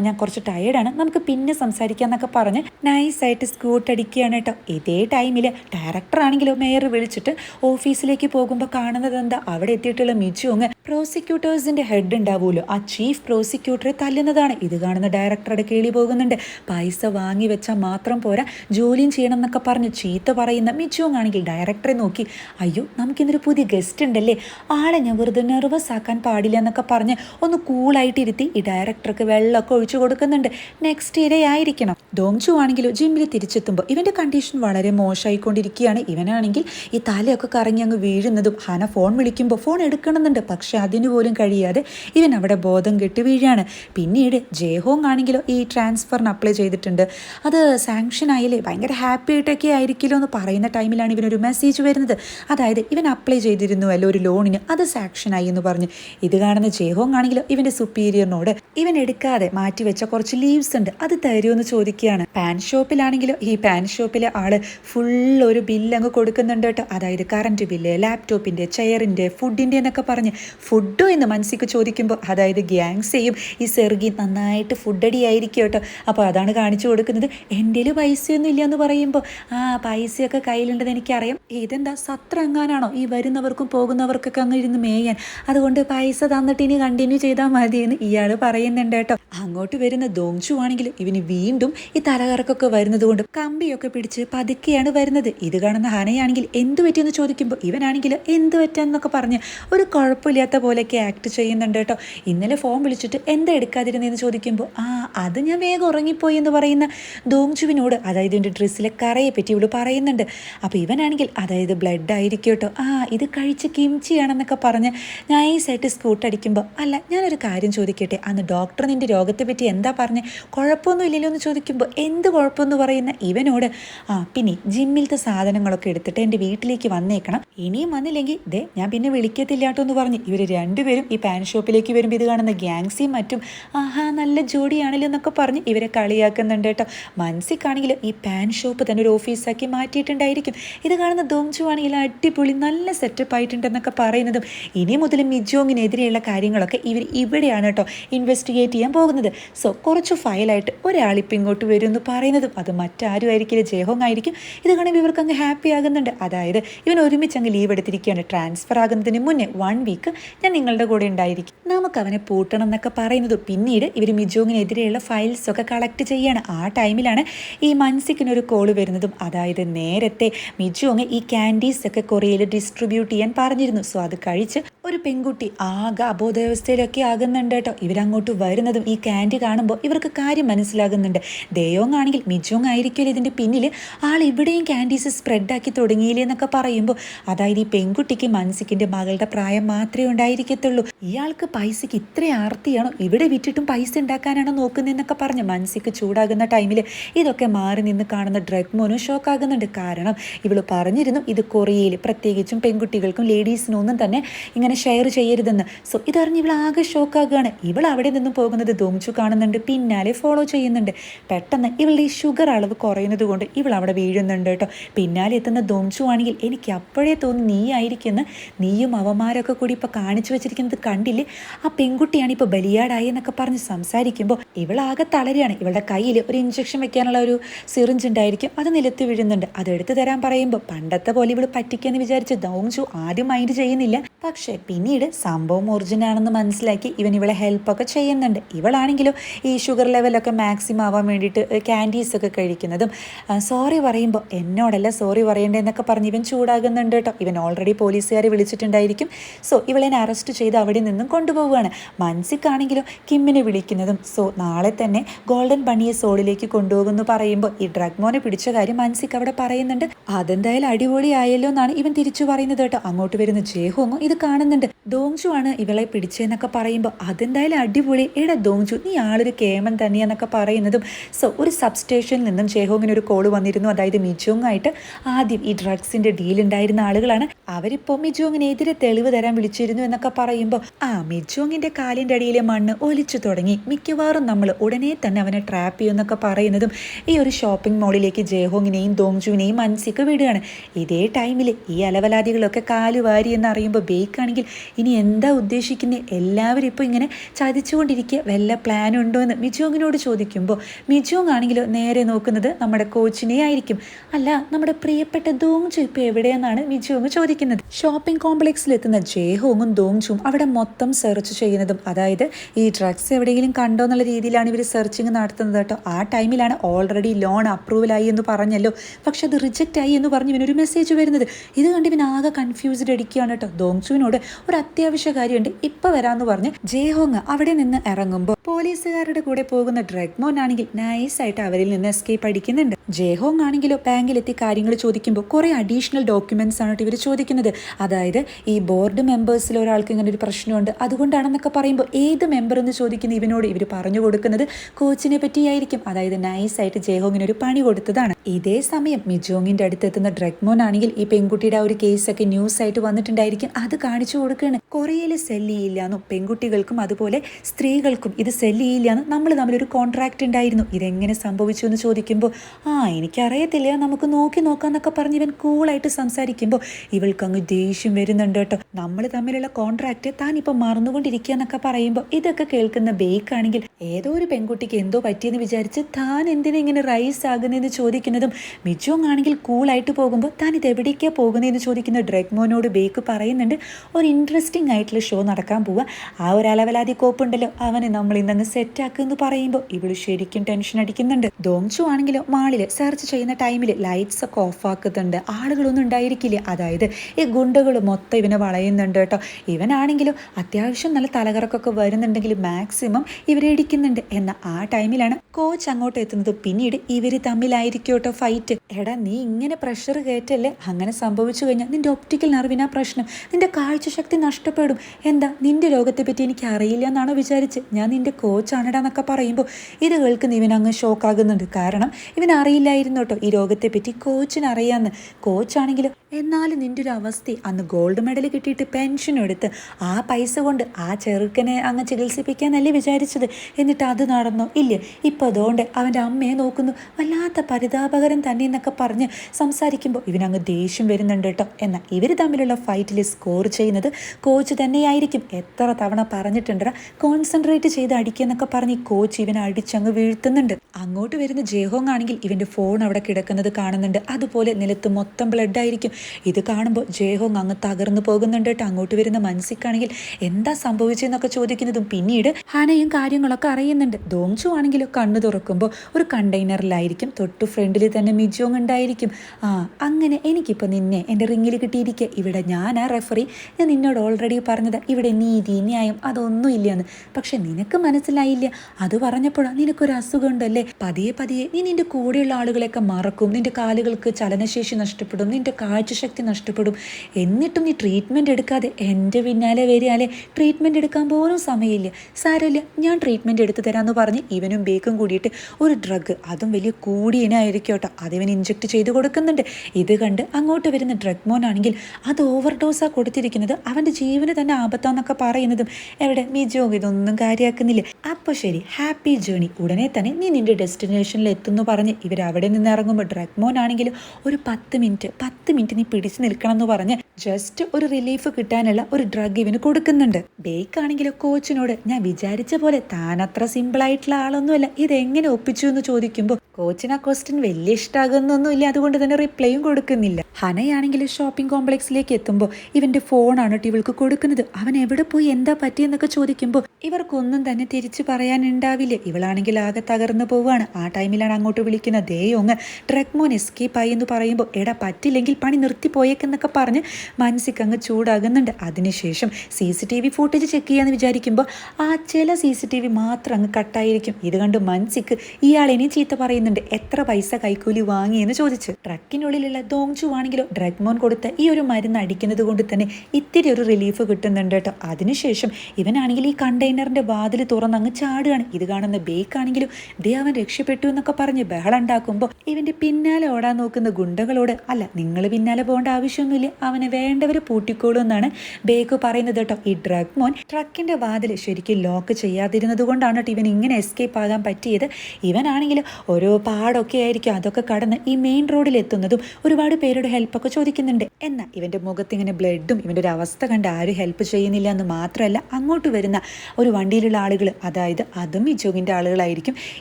ഞാൻ കുറച്ച് ടയേർഡാണ് നമുക്ക് പിന്നെ സംസാരിക്കാമെന്നൊക്കെ പറഞ്ഞ് നൈസായിട്ട് സ്കൂട്ട് അടിക്കുകയാണ് കേട്ടോ ഇതേ ടൈമിൽ ഡയറക്ടറാണെങ്കിലും മേയർ വിളിച്ചിട്ട് ഓഫീസിലേക്ക് പോകുമ്പോൾ കാണുന്നത് എന്താ? അവിടെ എത്തിയിട്ടുള്ള മിജു അങ്ങ് പ്രോസിക്യൂട്ടേഴ്സിന്റെ ഹെഡ് ഉണ്ടാവുമല്ലോ. ആ ചീഫ് പ്രോസിക്യൂട്ടറെ തല്ലുന്നതാണ്. ഇത് കാണുന്ന ഡയറക്ടറുടെ കേളി പോകുന്നുണ്ട്. പൈസ വാങ്ങി വെച്ചാൽ മാത്രം പോരാ ജോലിയും ചെയ്യണം എന്നൊക്കെ പറഞ്ഞ് ചീത്ത പറയുന്ന മിച്ചുവും ആണെങ്കിൽ ഡയറക്ടറെ നോക്കി അയ്യോ നമുക്കിന്നൊരു പുതിയ ഗസ്റ്റ് ഉണ്ടല്ലേ? ആളെ ഞാൻ വെറുതെ നെർവസ് ആക്കാൻ പാടില്ല എന്നൊക്കെ പറഞ്ഞ് ഒന്ന് കൂളായിട്ടിരുത്തി ഈ ഡയറക്ടർക്ക് വെള്ളമൊക്കെ ഒഴിച്ചു കൊടുക്കുന്നുണ്ട്. നെക്സ്റ്റ് ഇയറേ ആയിരിക്കണം. ഡോങ്ചു ആണെങ്കിലും ജിമ്മിൽ തിരിച്ചെത്തുമ്പോൾ ഇവന്റെ കണ്ടീഷൻ വളരെ മോശമായിക്കൊണ്ടിരിക്കുകയാണ് ഇവനാണെങ്കിൽ ഈ തലയൊക്കെ കറങ്ങി അങ്ങ് വീഴുന്നതും ഹന ഫോൺ വിളിക്കുമ്പോൾ ഫോൺ എടുക്കണമെന്നുണ്ട്. പക്ഷെ അതിന് പോലും കഴിയാതെ ഇവൻ അവിടെ ബോധം കെട്ട് വീഴാണ്. പിന്നീട് ജയഹോങ് ആണെങ്കിലോ ഈ ട്രാൻസ്ഫറിന് അപ്ലൈ ചെയ്തിട്ടുണ്ട്. അത് സാങ്ഷൻ ആയില്ലേ ഭയങ്കര ഹാപ്പി ആയിട്ടൊക്കെ ആയിരിക്കില്ലോ എന്ന് പറയുന്ന ടൈമിലാണ് ഇവനൊരു മെസ്സേജ് വരുന്നത്. അതായത് ഇവൻ അപ്ലൈ ചെയ്തിരുന്നുവല്ലോ ഒരു ലോണിന് അത് സാങ്ഷൻ ആയി എന്ന് പറഞ്ഞു. ഇത് കാണുന്ന ജയഹോങ് ആണെങ്കിലോ ഇവന്റെ സുപ്പീരിയറിനോട് ഇവൻ എടുക്കാതെ മാറ്റിവെച്ച കുറച്ച് ലീവ്സ് ഉണ്ട് അത് തരുമെന്ന് ചോദിക്കുകയാണ്. പാൻ ഷോപ്പിലാണെങ്കിലോ ഈ പാൻ ഷോപ്പിലെ ആൾ ഫുൾ ഒരു ബില്ല് അങ്ങ് കൊടുക്കുന്നുണ്ട് കേട്ടോ. അതായത് കറണ്ട് ബില്ല് ലാപ്ടോപ്പിന്റെ ചെയറിന്റെ ഫുഡിന്റെ എന്നൊക്കെ പറഞ്ഞ് ഫുഡോ എന്ന് മനസ്സിക്ക് ചോദിക്കുമ്പോൾ അതായത് ഗ്യാങ്സെയും ഈ സെർഗി നന്നായിട്ട് ഫുഡടി ആയിരിക്കും കേട്ടോ. അപ്പോൾ അതാണ് കാണിച്ചു കൊടുക്കുന്നത്. എന്റെ പൈസയൊന്നും ഇല്ല എന്ന് പറയുമ്പോൾ ആ പൈസയൊക്കെ കയ്യിലുണ്ടെന്ന് എനിക്കറിയാം. ഇതെന്താ സത്ര എങ്ങാനാണോ ഈ വരുന്നവർക്കും പോകുന്നവർക്കൊക്കെ അങ്ങ് ഇരുന്ന് മേയാൻ. അതുകൊണ്ട് പൈസ തന്നിട്ട് ഇനി കണ്ടിന്യൂ ചെയ്താൽ മതിയെന്ന് ഇയാൾ പറയുന്നുണ്ട് കേട്ടോ. അങ്ങോട്ട് വരുന്ന ദോങ്ചു ആണെങ്കിൽ ഇവന് വീണ്ടും ഈ തലകറക്കൊക്കെ വരുന്നത് കൊണ്ട് കമ്പിയൊക്കെ പിടിച്ച് പതുക്കെയാണ് വരുന്നത്. ഇത് കാണുന്ന ഹനയാണെങ്കിൽ എന്ത് പറ്റിയെന്ന് ചോദിക്കുമ്പോൾ ഇവനാണെങ്കിൽ എന്ത് പറ്റാന്നൊക്കെ പറഞ്ഞ് ഒരു കുഴപ്പമില്ലാത്ത പോലെയൊക്കെ ആക്ട് ചെയ്യുന്നുണ്ട് കേട്ടോ. ഇന്നലെ ഫോൺ വിളിച്ചിട്ട് എന്താ എടുക്കാതിരുന്നതെന്ന് ചോദിക്കുമ്പോൾ ആ അത് ഞാൻ വേഗം ഉറങ്ങിപ്പോയി എന്ന് പറയുന്ന ദോങ്ചുവിനോട് അതായത് എന്റെ ഡ്രസ്സിലെ കറയെ പറ്റി ഇവൾ പറയുന്നുണ്ട്. അപ്പോൾ ഇവനാണെങ്കിൽ അതായത് ബ്ലഡ് ആയിരിക്കും കേട്ടോ. ആ ഇത് കഴിച്ച് കിംച്ചിയാണെന്നൊക്കെ പറഞ്ഞ് നൈസായിട്ട് സ്കൂട്ടടിക്കുമ്പോൾ അല്ല ഞാനൊരു കാര്യം ചോദിക്കട്ടെ. അന്ന് ഡോക്ടർ നിന്റെ രോഗത്തെ പറ്റി എന്താ പറഞ്ഞ്? കുഴപ്പമൊന്നും ഇല്ലല്ലോ എന്ന് ചോദിക്കുമ്പോൾ എന്ത് കുഴപ്പമെന്ന് പറയുന്ന ഇവനോട് ആ പിന്നെ ജിമ്മിലത്തെ സാധനങ്ങളൊക്കെ എടുത്തിട്ട് എന്റെ വീട്ടിലേക്ക് വന്നേക്കണം. ഇനിയും വന്നില്ലെങ്കിൽ ദേ ഞാൻ പിന്നെ വിളിക്കത്തില്ല കേട്ടോ എന്ന് പറഞ്ഞ് ഇവർ രണ്ടുപേരും ഈ പാൻ ഷോപ്പിലേക്ക് വരുമ്പോൾ ഇത് കാണുന്ന ഗ്യാങ്സിയും മറ്റും ആഹാ നല്ല ജോഡിയാണല്ലോ എന്നൊക്കെ പറഞ്ഞ് ഇവരെ കളിയാക്കുന്നുണ്ട് കേട്ടോ. മനസ്സിക്കാണെങ്കിൽ ഈ പാൻ ഷോപ്പ് തന്നെ ഒരു ഓഫീസാക്കി മാറ്റിയിട്ടുണ്ടായിരിക്കും. ഇത് കാണുന്ന ദോംജു ആണെങ്കിൽ അടിപൊളി നല്ല സെറ്റപ്പ് ആയിട്ടുണ്ടെന്നൊക്കെ പറയുന്നതും ഇനി മുതൽ മിജോങ്ങിനെതിരെയുള്ള കാര്യങ്ങളൊക്കെ ഇവർ ഇവിടെയാണ് കേട്ടോ. ഇൻവെസ്റ്റിഗേറ്റ് ചെയ്യാൻ പോകുന്നത്. സോ കുറച്ച് ഫയലായിട്ട് ഒരാളിപ്പോൾ ഇങ്ങോട്ട് വരും എന്ന് പറയുന്നത്. അത് മറ്റാരും ആയിരിക്കില്ല. ജയഹോങ് ആയിരിക്കും. ഇത് കാണുമ്പോൾ ഇവർക്ക് അങ്ങ് ഹാപ്പി ആകുന്നുണ്ട്. അതായത് ഇവൻ ഒരുമിച്ച് അങ്ങ് ലീവ് എടുത്തിരിക്കുകയാണ്. ട്രാൻസ്ഫർ ആകുന്നതിന് മുന്നേ വൺ വീക്ക് ഞാൻ നിങ്ങളുടെ കൂടെ ഉണ്ടായിരിക്കും. നമുക്ക് അവനെ പൂട്ടണം എന്നൊക്കെ പറയുന്നത്. പിന്നീട് ഇവർ മിജോങ്ങിനെതിരെയുള്ള ഫയൽസ് ഒക്കെ കളക്ട് ചെയ്യാണ്. ആ ടൈമിലാണ് ഈ മൻസിക്കിനൊരു കോൾ വരുന്നതും. അതായത് നേരത്തെ മിജോങ് ഈ ക്യാൻഡീസ് ഒക്കെ കൊറിയയിൽ ഡിസ്ട്രിബ്യൂട്ട് ചെയ്യാൻ പറഞ്ഞിരുന്നു. സോ അത് കഴിച്ച് ഒരു പെൺകുട്ടി ആകെ അബോധാവസ്ഥയിലൊക്കെ ആകുന്നുണ്ട് കേട്ടോ. ഇവരങ്ങോട്ട് വരുന്നതും ഈ ക്യാൻഡി കാണുമ്പോൾ ഇവർക്ക് കാര്യം മനസ്സിലാകുന്നുണ്ട്. ദേയോങ് ആണെങ്കിൽ മിജോങ് ആയിരിക്കുമല്ലോ ഇതിന്റെ പിന്നിൽ ആൾ ഇവിടെയും ക്യാൻഡീസ് സ്പ്രെഡാക്കി തുടങ്ങിയില്ലേ എന്നൊക്കെ പറയുമ്പോൾ അതായത് ഈ പെൺകുട്ടിക്ക് മനസ്സിക്കിന്റെ മകളുടെ പ്രായം മാത്രമേ ഉണ്ടായിരിക്കത്തുള്ളൂ. ഇയാൾക്ക് പൈസയ്ക്ക് ഇത്ര ആർത്തിയാണോ ഇവിടെ വിറ്റിട്ടും പൈസ ഉണ്ടാക്കാനാണോ നോക്കുന്നതെന്നൊക്കെ പറഞ്ഞ് മനസ്സിക്ക് ചൂടാകുന്ന ടൈമിൽ ഇതൊക്കെ മാറി നിന്ന് കാണുന്ന ഡ്രഗ് മോനും ഷോക്കാകുന്നുണ്ട് കാരണം ഇവൾ പറഞ്ഞിരുന്നു ഇത് കൊറിയയിൽ പ്രത്യേകിച്ചും പെൺകുട്ടികൾക്കും ലേഡീസിനും ഒന്നും തന്നെ ഇങ്ങനെ ഷെയർ ചെയ്യരുതെന്ന്. സോ ഇതറിഞ്ഞ് ഇവൾ ആകെ ഷോക്കാകുകയാണ് ഇവൾ അവിടെ നിന്നും പോകുന്നത് ദോംചു കാണുന്നുണ്ട്. പിന്നാലെ ഫോളോ ചെയ്യുന്നുണ്ട്. പെട്ടെന്ന് ഇവളുടെ ഈ ഷുഗർ അളവ് കുറയുന്നത് കൊണ്ട് ഇവൾ അവിടെ വീഴുന്നുണ്ട് കേട്ടോ. പിന്നാലെ എത്തുന്ന ദോംചു ആണെങ്കിൽ എനിക്ക് അപ്പോഴേ തോന്നി നീ ആയിരിക്കുന്ന നീയും അവന്മാരൊക്കെ കൂടി ഇപ്പോൾ കാണിച്ചു വെച്ചിരിക്കുന്നത് കണ്ടില്ലേ? ആ പെൺകുട്ടിയാണ് ഇപ്പോൾ ബലിയാടായി എന്നൊക്കെ പറഞ്ഞ് സംസാരിക്കുമ്പോൾ ഇവളാകെ തളരുകയാണ്. ഇവളുടെ കയ്യിൽ ഒരു ഇഞ്ചക്ഷൻ വെക്കാനുള്ള ഒരു സിറിഞ്ച് ഉണ്ടായിരിക്കും. അത് നിലത്ത് വീഴുന്നുണ്ട്. അത് എടുത്തു തരാൻ പറയുമ്പോൾ പണ്ടത്തെ പോലെ ഇവൾ പറ്റിക്കാന്ന് വിചാരിച്ച് ദൗംചു ആദ്യം മൈൻഡ് ചെയ്യുന്നില്ല. പക്ഷേ പിന്നീട് സംഭവം ഒറിജിനാണെന്ന് മനസ്സിലാക്കി ഇവൻ ഇവളെ ഹെൽപ്പൊക്കെ ചെയ്യുന്നുണ്ട്. ഇവളാണെങ്കിലും ഈ ഷുഗർ ലെവലൊക്കെ മാക്സിമം ആവാൻ വേണ്ടിയിട്ട് ക്യാൻഡീസൊക്കെ കഴിക്കുന്നതും. സോറി പറയുമ്പോൾ എന്നോടല്ല സോറി പറയണ്ടേന്നൊക്കെ പറഞ്ഞ് ഇവൻ ചൂടാകുന്നുണ്ട് കേട്ടോ. ഇവൻ ഓൾറെഡി പോലീസുകാരെ വിളിച്ചിട്ടുണ്ടായിരിക്കും. സോ ഇവളെ അറസ്റ്റ് ചെയ്ത് അവിടെ നിന്നും കൊണ്ടുപോവുകയാണ്. മനസ്സിക്കാണെങ്കിലും കിമ്മിനെ വിളിക്കുന്നതും. സോ നാളെ തന്നെ ഗോൾഡൻ ബണിയെ സോളിലേക്ക് കൊണ്ടുപോകുമെന്ന് പറയുമ്പോൾ ഈ ഡ്രഗ് മോനെ പിടിച്ച കാര്യം മൻസിക്ക് അവിടെ പറയുന്നുണ്ട്. അതെന്തായാലും അടിപൊളിയായല്ലോ എന്നാണ് ഇവൻ തിരിച്ചു പറയുന്നത് കേട്ടോ. അങ്ങോട്ട് വരുന്ന ജേഹോങ്ങും ഇത് കാണുന്നുണ്ട് ദോങ്ചു ആണ് ഇവളെ പിടിച്ചതെന്നൊക്കെ പറയുമ്പോൾ അതെന്തായാലും അടിപൊളി. എടാ ദോങ്ചു നീ ആളൊരു കേമൻ തന്നെയാന്നൊക്കെ പറയുന്നതും സോ ഒരു സബ് സ്റ്റേഷനിൽ നിന്നും ചേഹോങ്ങിന് ഒരു കോൾ വന്നിരുന്നു. അതായത് മിജോങ് ആയിട്ട് ആദ്യം ഈ ഡ്രഗ്സിന്റെ ഡീൽ ഉണ്ടായിരുന്ന ആളുകളാണ്. അവരിപ്പോൾ മിജോങ്ങിനെതിരെ തെളിവ് തരാൻ വിളിച്ചിരുന്നു എന്നൊക്കെ പറയുമ്പോൾ ആ മിജോങ്ങിന്റെ കാലിന്റെ അടിയിലെ മണ്ണ് ഒലിച്ചു തുടങ്ങി. മിക്കവാറും നമ്മൾ ഉടനെ തന്നെ അവനെ ട്രാപ്പ് ചെയ്യുമെന്നൊക്കെ പറയുന്നതും ഈ ഒരു ഷോപ്പിംഗ് മോളിലേക്ക് ജയഹോങ്ങിനെയും ദോങ്ജുവിനെയും മനസ്സിക്ക് വിടുകയാണ്. ഇതേ ടൈമിൽ ഈ അലവലാദികളൊക്കെ കാലുവാരി എന്നറിയുമ്പോൾ ബേക്കാണെങ്കിൽ ഇനി എന്താ ഉദ്ദേശിക്കുന്നത് എല്ലാവരും ഇപ്പോൾ ഇങ്ങനെ ചതിച്ചുകൊണ്ടിരിക്കുക വല്ല പ്ലാൻ ഉണ്ടോ എന്ന് മിജോങ്ങിനോട് ചോദിക്കുമ്പോൾ മിജോങ് ആണെങ്കിലോ നേരെ നോക്കുന്നത് നമ്മുടെ കോച്ചിനെ ആയിരിക്കും. അല്ല നമ്മുടെ പ്രിയപ്പെട്ട ദോങ്ജു ഇപ്പോൾ എവിടെയെന്നാണ് മിജോങ് ചോദിക്കുന്നത്. ഷോപ്പിംഗ് കോംപ്ലക്സിൽ എത്തുന്ന ജേഹോങ്ങും ദോങ്ജും അവിടെ മൊത്തം സെർച്ച് ചെയ്യുന്നതും അതായത് ഈ ഡ്രഗ്സ് എവിടെയെങ്കിലും കണ്ടോ എന്നുള്ള രീതിയിലാണ് ഇവർ സെർച്ചിങ് നടത്തുന്നത് കേട്ടോ. ആ ടൈമിലാണ് ഓൾറെഡി ലോൺ അപ്രൂവൽ ആയി എന്ന് പറഞ്ഞല്ലോ. പക്ഷെ അത് റിജക്റ്റ് ആയി എന്ന് പറഞ്ഞ് ഇവനൊരു മെസ്സേജ് വരുന്നത്. ഇത് കണ്ട് ഇവൻ ആകെ കൺഫ്യൂസ്ഡ് അടിക്കുകയാണ് കേട്ടോ. ദോങ്സുവിനോട് ഒരു അത്യാവശ്യ കാര്യമുണ്ട്. ഇപ്പൊ വരാന്ന് പറഞ്ഞ് ജേഹോങ് അവിടെ നിന്ന് ഇറങ്ങുമ്പോൾ പോലീസുകാരുടെ കൂടെ പോകുന്ന ഡ്രഗ്മോൻ ആണെങ്കിൽ നൈസായിട്ട് അവരിൽ നിന്ന് എസ്കേപ്പ് അടിക്കുന്നുണ്ട്. ജേഹോങ് ആണെങ്കിലോ ബാങ്കിലെത്തി കാര്യങ്ങൾ ചോദിക്കുമ്പോൾ കുറെ അഡീഷണൽ ഡോക്യുമെന്റ്സ് ആണ് ഇവർ ചോദിക്കുന്നത്. അതായത് ഈ ബോർഡ് മെമ്പേഴ്സിൽ ഒരാൾക്ക് ഇങ്ങനെ ഒരു പ്രശ്നമുണ്ട്. അതുകൊണ്ടാണെന്നൊക്കെ പറയുമ്പോൾ ഏത് മെമ്പർ എന്ന് ചോദിക്കുന്ന ഇവനോട് ഇവർ പറഞ്ഞു കൊടുക്കുന്നത് കോച്ചിനെ പറ്റിയായിരിക്കും. അതായത് നൈസായിട്ട് ജേഹോങ്ങിന് ഒരു പണി കൊടുത്തതാണ്. ഇതേ സമയം മിജോങ്ങിന്റെ അടുത്തെത്തുന്ന ഡ്രഗ്മോൻ ആണെങ്കിൽ ഈ പെൺകുട്ടിയുടെ ആ ഒരു കേസൊക്കെ ന്യൂസ് ആയിട്ട് വന്നിട്ടുണ്ടായിരിക്കും. അത് കാണിച്ചു കൊടുക്കുകയാണ്. കൊറിയയിൽ സെല്ല് ചെയ്യില്ലാന്നും പെൺകുട്ടികൾക്കും അതുപോലെ സ്ത്രീകൾക്കും ഇത് സെല്ല് ചെയ്യില്ലാന്നും നമ്മൾ തമ്മിലൊരു കോൺട്രാക്ട് ഉണ്ടായിരുന്നു. ഇതെങ്ങനെ സംഭവിച്ചു എന്ന് ചോദിക്കുമ്പോൾ ആ എനിക്കറിയത്തില്ല നമുക്ക് നോക്കി നോക്കാന്നൊക്കെ പറഞ്ഞ് ഇവൻ കൂളായിട്ട് സംസാരിക്കുമ്പോൾ ഇവൾക്കങ്ങ് ദേഷ്യം വരുന്നുണ്ട് കേട്ടോ. നമ്മൾ തമ്മിലുള്ള കോൺട്രാക്ട് താൻ ഇപ്പം മറന്നുകൊണ്ടിരിക്കുക എന്നൊക്കെ പറയുമ്പോൾ ഇതൊക്കെ കേൾക്കുന്ന ബേക്ക് ആണെങ്കിൽ ഏതോ ഒരു പെൺകുട്ടിക്ക് എന്തോ പറ്റിയെന്ന് വിചാരിച്ച് താൻ എന്തിനാ ഇങ്ങനെ റൈസ് ആകുന്നതെന്ന് ചോദിക്കുന്നതും മിജോങ് ആണെങ്കിൽ കൂളായിട്ട് പോകുമ്പോൾ താൻ ഇത് എവിടേക്കാണ് പോകുന്നതെന്ന് ചോദിക്കുന്ന ഡ്രഗ്മോനോട് ബേക്ക് പറയുന്നുണ്ട്. ഇൻട്രസ്റ്റിംഗ് ആയിട്ടുള്ള ഷോ നടക്കാൻ പോവുക ആ ഒരു അലവലാതി കോപ്പുണ്ടല്ലോ. അവനെ നമ്മൾ ഇന്നങ്ങ് സെറ്റ് ആക്കുമെന്ന് പറയുമ്പോൾ ഇവൾ ശരിക്കും ടെൻഷൻ അടിക്കുന്നുണ്ട്. ദോങ്ചു ആണെങ്കിലും മാളിൽ സെർച്ച് ചെയ്യുന്ന ടൈമിൽ ലൈറ്റ്സ് ഒക്കെ ഓഫ് ആക്കുന്നുണ്ട്. ആളുകളൊന്നും ഉണ്ടായിരിക്കില്ല. അതായത് ഈ ഗുണ്ടകൾ മൊത്തം ഇവനെ വളയുന്നുണ്ട് കേട്ടോ. ഇവനാണെങ്കിലും അത്യാവശ്യം നല്ല തലകറക്കൊക്കെ വരുന്നുണ്ടെങ്കിൽ മാക്സിമം ഇവരെ ഇടിക്കുന്നുണ്ട്. എന്ന ആ ടൈമിലാണ് കോച്ച് അങ്ങോട്ട് എത്തുന്നത്. പിന്നീട് ഇവർ തമ്മിലായിരിക്കും കേട്ടോ ഫൈറ്റ് എടാ നീ ഇങ്ങനെ പ്രഷർ കയറ്റല്ലേ അങ്ങനെ സംഭവിച്ചു കഴിഞ്ഞാൽ നിന്റെ ഒപ്റ്റിക്കൽ നെർവിനാ പ്രശ്നം. നിന്റെ കാഴ്ചശക്തി നഷ്ടപ്പെടും. എന്താ നിന്റെ രോഗത്തെപ്പറ്റി എനിക്ക് അറിയില്ല എന്നാണോ വിചാരിച്ച്? ഞാൻ നിന്റെ കോച്ചാണടാ എന്നൊക്കെ പറയുമ്പോൾ ഇത് കേൾക്കുന്ന ഇവൻ അങ്ങ് ഷോക്കാകുന്നുണ്ട് കാരണം ഇവൻ അറിയില്ലായിരുന്നു കേട്ടോ ഈ രോഗത്തെപ്പറ്റി കോച്ചിന് അറിയാമെന്ന് കോച്ചാണെങ്കിലും എന്നാലും നിന്റെ ഒരു അവസ്ഥ അന്ന് ഗോൾഡ് മെഡൽ കിട്ടിയിട്ട് പെൻഷൻ എടുത്ത് ആ പൈസ കൊണ്ട് ആ ചെറുക്കനെ അങ്ങ് ചികിത്സിപ്പിക്കാനല്ലേ വിചാരിച്ചത്? എന്നിട്ട് അത് നടന്നോ? ഇല്ല. ഇപ്പോൾ അതുകൊണ്ട് അവന്റെ അമ്മയെ നോക്കുന്നു. വല്ലാത്ത പരിതാപകരം തന്നെ എന്നൊക്കെ പറഞ്ഞ് സംസാരിക്കുമ്പോൾ ഇവനങ്ങ് ദേഷ്യം വരുന്നുണ്ട് കേട്ടോ. എന്നാൽ ഇവർ തമ്മിലുള്ള ഫൈറ്റിൽ സ്കോർ ചെയ്യുന്നത് കോച്ച് തന്നെയായിരിക്കും. എത്ര തവണ പറഞ്ഞിട്ടുണ്ട് കോൺസെൻട്രേറ്റ് ചെയ്ത് അടിക്കുന്നൊക്കെ പറഞ്ഞ് കോച്ച് ഇവനെ അടിച്ചങ്ങ് വീഴ്ത്തുന്നുണ്ട്. അങ്ങോട്ട് വരുന്ന ജേഹോങ് ആണെങ്കിൽ ഇവന്റെ ഫോൺ അവിടെ കിടക്കുന്നത് കാണുന്നുണ്ട്. അതുപോലെ നിലത്ത് മൊത്തം ബ്ലഡ് ആയിരിക്കും. ഇത് കാണുമ്പോൾ ജയഹോങ് അങ്ങ് തകർന്നു പോകുന്നുണ്ട് അങ്ങോട്ട് വരുന്ന മനസ്സിക്കാണെങ്കിൽ എന്താ സംഭവിച്ചതെന്നൊക്കെ ചോദിക്കുന്നതും പിന്നീട് ഹനയും കാര്യങ്ങളൊക്കെ അറിയുന്നുണ്ട്. ദോങ്ചു ആണെങ്കിലും കണ്ണു തുറക്കുമ്പോൾ ഒരു കണ്ടെയ്നറിലായിരിക്കും. തൊട്ട് ഫ്രണ്ടിൽ തന്നെ മിജോങ് ഉണ്ടായിരിക്കും. ആ അങ്ങനെ എനിക്കിപ്പോൾ നിന്നെ എന്റെ റിങ്ങിൽ കിട്ടിയിരിക്കുക ഇവിടെ ഞാൻ ആ റെഫറി. ഞാൻ നിന്നോട് ഓൾറെഡി പറഞ്ഞത്. ഇവിടെ നീതി ന്യായം അതൊന്നും ഇല്ലയെന്ന്. പക്ഷെ നിനക്ക് മനസ്സിലായില്ല. അത് പറഞ്ഞപ്പോഴാണ് നിനക്കൊരു അസുഖം ഉണ്ടല്ലേ പതിയെ പതിയെ നീ നിന്റെ കൂടെയുള്ള ആളുകളെയൊക്കെ മറക്കും. നിന്റെ കാലുകൾക്ക് ചലനശേഷി നഷ്ടപ്പെടും. നിന്റെ കാഴ്ചശക്തി നഷ്ടപ്പെടും. എന്നിട്ടും നീ ട്രീറ്റ്മെന്റ് എടുക്കാതെ എന്റെ പിന്നാലെ വരികയാലേ ട്രീറ്റ്മെന്റ് എടുക്കാൻ പോലും സമയമില്ല. സാരമില്ല ഞാൻ ട്രീറ്റ്മെന്റ് എടുത്തു തരാമെന്ന് പറഞ്ഞ് ഇവനും ബേക്കും കൂടിയിട്ട് ഒരു ഡ്രഗ് അതും വലിയ കൂടിയനായിരിക്കും കേട്ടോ അതിവൻ ഇഞ്ചെക്ട് ചെയ്ത് കൊടുക്കുന്നുണ്ട്. ഇത് കണ്ട് അങ്ങോട്ട് വരുന്ന ഡ്രഗ് മോനാണെങ്കിൽ അത് ഓവർ ഡോസാണ് കൊടുത്തിരിക്കുന്നത് അവന്റെ ജീവന് തന്നെ ആപത്താന്നൊക്കെ പറയുന്നതും. എവിടെ? മിജോ ഇതൊന്നും കാര്യമാക്കുന്നില്ല അപ്പോൾ ശരി ഹാപ്പി ജേണി. ഉടനെ തന്നെ നീ നിന്റെ ഡെസ്റ്റിനേഷനിൽ എത്തുന്നു പറഞ്ഞ് ഇവർ അവിടെ നിന്ന് ഇറങ്ങുമ്പോൾ ഡ്രഗ് മോൻ ആണെങ്കിലും ഒരു പത്ത് മിനിറ്റ് പത്ത് മിനിറ്റ് നീ പിടിച്ചു നിൽക്കണം എന്ന് പറഞ്ഞ് ജസ്റ്റ് ഒരു റിലീഫ് കിട്ടാനുള്ള ഒരു ഡ്രഗ് ഇവന് കൊടുക്കുന്നുണ്ട്. ബേക്ക് ആണെങ്കിലും കോച്ചിനോട് ഞാൻ വിചാരിച്ച പോലെ താൻ അത്ര സിമ്പിൾ ആയിട്ടുള്ള ആളൊന്നുമല്ല. ഇതെങ്ങനെ ഒപ്പിച്ചു? എന്ന് ചോദിക്കുമ്പോൾ കോച്ചിന് ആ ക്വസ്റ്റ്യൻ വലിയ ഇഷ്ടമാകുന്നൊന്നുമില്ല അതുകൊണ്ട് തന്നെ റിപ്ലൈയും കൊടുക്കുന്നില്ല. ഹനയാണെങ്കിൽ ഷോപ്പിംഗ് കോംപ്ലക്സിലേക്ക് എത്തുമ്പോൾ ഇവന്റെ ഫോണാണ് ഇവൾക്ക് കൊടുക്കുന്നത്. അവൻ എവിടെ പോയി എന്താ പറ്റിയെന്നൊക്കെ ചോദിക്കുമ്പോൾ ഇവർക്കൊന്നും തന്നെ തിരിച്ചു പറയാനുണ്ടാവില്ല. ഇവളാണെങ്കിൽ ആകെ തകർന്നു പോവുകയാണ് ആ ടൈമിലാണ് അങ്ങോട്ട് വിളിക്കുന്ന ദേയോങ് ട്രെക്മോൻ എസ്കേപ്പ് ആയി എന്ന് പറയുമ്പോൾ എടാ പറ്റില്ലെങ്കിൽ പണി നിർത്തിപ്പോയേക്കെന്നൊക്കെ പറഞ്ഞ് മനസ്സിക്ക് അങ്ങ് ചൂടാകുന്നുണ്ട്. അതിനുശേഷം C C T V footage check ചെയ്യാന്ന് വിചാരിക്കുമ്പോൾ ആ ചില സി സി ടി വി മാത്രം അങ്ങ് കട്ടായിരിക്കും ഇത് കണ്ട് മനസ്സിക്ക് ഇയാൾ ഇനി ചീത്ത പറയുന്നുണ്ട് എത്ര പൈസ കൈക്കൂലി വാങ്ങിയെന്ന് ചോദിച്ചു. ട്രക്കിനുള്ളിലുള്ള ദോങ്ചു ആണെങ്കിലോ ഡ്രഗ്മോൻ കൊടുത്ത ഈ ഒരു മരുന്ന് അടിക്കുന്നത് കൊണ്ട് തന്നെ ഇത്തിരി ഒരു റിലീഫ് കിട്ടുന്നുണ്ട് കേട്ടോ. അതിനുശേഷം ഇവനാണെങ്കിൽ ഈ കണ്ടെയ്നറിന്റെ വാതിൽ തുറന്ന് അങ്ങ് ചാടുകയാണ്. ഇത് കാണുന്ന ബേക്ക് ആണെങ്കിലും ദേ അവൻ രക്ഷപ്പെട്ടു എന്നൊക്കെ പറഞ്ഞ് ബഹളം ഉണ്ടാക്കുമ്പോൾ ഇവന്റെ പിന്നാലെ ഓടാൻ നോക്കുന്ന ഗുണ്ടകളോട് അല്ല നിങ്ങൾ പിന്നാലെ പോകേണ്ട ആവശ്യമൊന്നുമില്ല. അവനെ വേണ്ടവർ പൂട്ടിക്കോളൂ എന്നാണ് ബേക്ക് പറയുന്നത് കേട്ടോ. ഈ ഡ്രഗ്മോൻ ട്രക്കിന്റെ വാതിൽ ശരിക്കും ലോക്ക് ചെയ്യാതിരുന്നത് കൊണ്ടാണ് കേട്ടോ ഇവൻ ഇങ്ങനെ എസ്കേപ്പ് ആകാൻ പറ്റിയത്. ഇവനാണെങ്കിൽ ഓരോ പാടൊക്കെ ആയിരിക്കും. അതൊക്കെ കടന്ന് ഈ മെയിൻ റോഡിൽ എത്തുന്നതും ഒരുപാട് പേരുടെ ഹെൽപ്പൊക്കെ ചോദിക്കുന്നുണ്ട്. എന്നാൽ ഇവന്റെ മുഖത്ത് ഇങ്ങനെ ബ്ലഡും ഇവന്റെ ഒരു അവസ്ഥ കണ്ട് ആരും ഹെൽപ്പ് ചെയ്യുന്നില്ല എന്ന് മാത്രമല്ല അങ്ങോട്ട് വരുന്ന ഒരു വണ്ടിയിലുള്ള ആളുകൾ അതായത് അതും ഈ ജോഗിന്റെ ആളുകളായിരിക്കും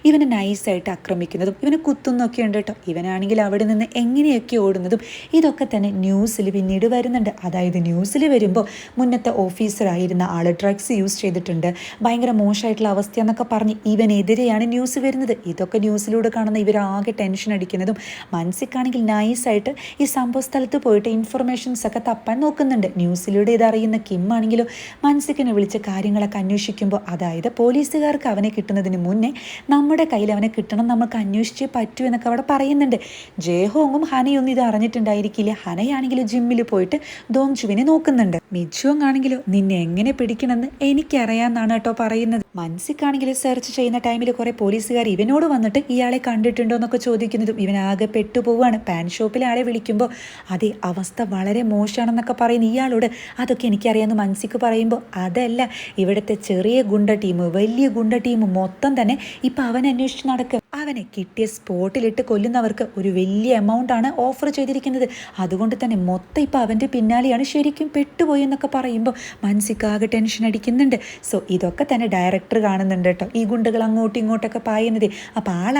ഇവനെ നൈസായിട്ട് ആക്രമിക്കുന്നതും ഇവനെ കുത്തുന്നൊക്കെ ഉണ്ട് കേട്ടോ. ഇവനാണെങ്കിൽ അവിടെ നിന്ന് എങ്ങനെയൊക്കെ ഓടുന്നതും ഇതൊക്കെ തന്നെ ന്യൂസിൽ പിന്നീട് വരുന്നുണ്ട്. അതായത് ന്യൂസിൽ വരുമ്പോൾ മുന്നത്തെ ഓഫീസറായിരുന്ന ആൾ ഡ്രഗ്സ് യൂസ് ചെയ്തിട്ടുണ്ട്. ഭയങ്കര മോശമായിട്ടുള്ള അവസ്ഥയെന്നൊക്കെ പറഞ്ഞ് ഇവനെതിരെയാണ് ന്യൂസ് വരുന്നത്. ഇതൊക്കെ ന്യൂസിലൂടെ കാണുന്ന ഇവരാകെ ടെൻഷൻ അടിക്കുന്നതും മനസ്സിക്കാണെങ്കിൽ നൈസായിട്ട് ഈ സംഭവ സ്ഥലത്ത് പോയിട്ട് ഇൻഫർമേഷൻസ് ഒക്കെ തപ്പാൻ നോക്കുന്നുണ്ട്. ന്യൂസിലൂടെ ഇതറിയുന്ന കിം ആണെങ്കിലും മനസ്സിക്കിനെ വിളിച്ച് കാര്യങ്ങളൊക്കെ അന്വേഷിക്കുമ്പോൾ അതായത് പോലീസുകാർക്ക് അവനെ കിട്ടുന്നതിന് മുന്നേ നമ്മുടെ കയ്യിൽ അവനെ കിട്ടണം നമുക്ക് അന്വേഷിച്ചേ പറ്റൂ എന്നൊക്കെ അവിടെ പറയുന്നുണ്ട്. ജയഹോങ്ങും ഹനയൊന്നും ഇത് അറിഞ്ഞിട്ടുണ്ടായിരിക്കില്ല. ഹനയാണെങ്കിലും ജിമ്മിൽ പോയിട്ട് ദോങ്ജുവിനെ നോക്കുന്നുണ്ട്. മിജുവങ് ആണെങ്കിലോ നിന്നെ എങ്ങനെ പിടിക്കണമെന്ന് എനിക്കറിയാമെന്നാണ് കേട്ടോ പറയുന്നത്. മനസ്സിക്കാണെങ്കിലും സെർച്ച് ചെയ്യുന്ന ടൈമിൽ കുറെ പോലീസുകാർ ഇവനോട് വന്നിട്ട് ഇയാളെ കണ്ടിട്ടുണ്ടോ എന്നൊക്കെ ചോദിക്കുന്നതും ഇവൻ ആകെ പെട്ടുപോവാണ്. പാൻ ഷോപ്പിലെ ആളെ വിളിക്കുമ്പോൾ അതെ അവസ്ഥ വളരെ മോശമാണെന്നൊക്കെ പറയുന്ന ഇയാളോട് അതൊക്കെ എനിക്കറിയാമെന്ന് മനസ്സിക്ക് പറയുമ്പോൾ അതല്ല ഇവിടുത്തെ ചെറിയ ഗുണ്ട ടീം വലിയ ഗുണ്ട ടീം മൊത്തം തന്നെ ഇപ്പം അവൻ അന്വേഷിച്ച് നടക്കുക അവനെ കിട്ടിയ സ്പോട്ടിലിട്ട് കൊല്ലുന്നവർക്ക് ഒരു വലിയ എമൗണ്ട് ആണ് ഓഫർ ചെയ്തിരിക്കുന്നത്. അതുകൊണ്ട് തന്നെ മൊത്തം ഇപ്പം അവന്റെ പിന്നാലെയാണ് ശരിക്കും പെട്ടുപോയി എന്നൊക്കെ പറയുമ്പോൾ മനസ്സിക്കാകെ ടെൻഷൻ അടിക്കുന്നുണ്ട്. സോ ഇതൊക്കെ തന്നെ ഡയറക്ടർ കാണുന്നുണ്ട് കേട്ടോ. ഈ ഗുണ്ടകൾ അങ്ങോട്ടും ഇങ്ങോട്ടൊക്കെ പായുന്നത്. അപ്പോൾ ആൾ